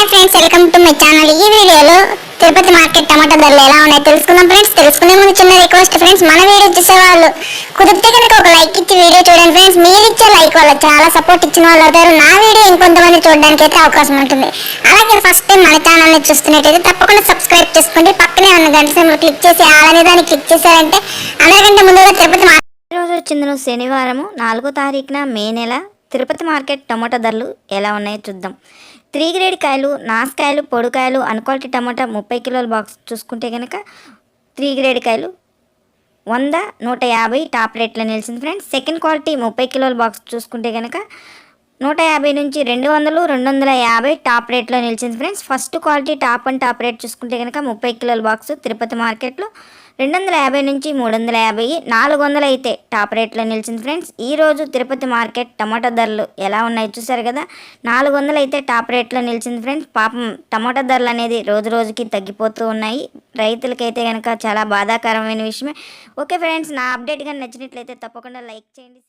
Hi friends welcome to my channel ఈ వీడియోలో Tirupati market టమాటా ధరలు ఎలా ఉన్నాయో తెలుసుకుందాం ఫ్రెండ్స్ తెలుసుకునే ముందు చిన్న రిక్వెస్ట్ ఫ్రెండ్స్ మన వీడియో చూసేవాళ్ళు కుదిరితే కనుక ఒక లైక్ ఇచ్చి వీడియో చూడండి ఫ్రెండ్స్ మీరు ఇచ్చే లైక్ వల్ల చాలా సపోర్ట్ ఇచ్చిన వాళ్ళు అవుతారు. నా వీడియో ఇంకొంతమంది చూడడానికి అయితే అవకాశం ఉంటుంది. అలాగే ఫస్ట్ టైం మన ఛానల్ చూస్తున్నట్టయితే తప్పకుండా సబ్స్క్రైబ్ చేసుకోండి. పక్కనే ఉన్న గంట సింబల్ క్లిక్ చేసి అలానే దాన్ని క్లిక్ చేశారంటే అందరికంటే ముందుగా తిరుపతి మార్కెట్ రోజు వచ్చింది శనివారము నాలుగో తారీఖున మే నెల తిరుపతి మార్కెట్ టమాటా ధరలు ఎలా ఉన్నాయో చూద్దాం. త్రీ గ్రేడ్ కాయలు నాసుకాయలు పొడికాయలు అన్క్వాలిటీ టమాటా ముప్పై కిలోల బాక్స్ చూసుకుంటే కనుక త్రీ గ్రేడ్ కాయలు వంద నూట యాభై టాప్ రేట్లో నిలిచింది ఫ్రెండ్స్. సెకండ్ క్వాలిటీ ముప్పై కిలోల బాక్స్ చూసుకుంటే కనుక నూట యాభై నుంచి రెండు వందలు రెండు వందల యాభై టాప్ రేట్లో నిలిచింది friends. First quality top and top rate చూసుకుంటే కనుక ముప్పై కిలోల బాక్స్ తిరుపతి మార్కెట్లో రెండు వందల యాభై నుంచి మూడు వందల యాభై నాలుగు వందలు అయితే టాప్ రేట్లో నిలిచింది ఫ్రెండ్స్. ఈ రోజు తిరుపతి మార్కెట్ టమాటా ధరలు ఎలా ఉన్నాయో చూసారు కదా? నాలుగు వందలు అయితే టాప్ రేట్లో నిలిచింది ఫ్రెండ్స్. పాపం టమాటా ధరలు అనేది రోజు రోజుకి తగ్గిపోతూ ఉన్నాయి. రైతులకైతే కనుక చాలా బాధాకరమైన విషయమే. ఓకే ఫ్రెండ్స్ నా అప్డేట్ కానీ నచ్చినట్లయితే తప్పకుండా లైక్ చేయండి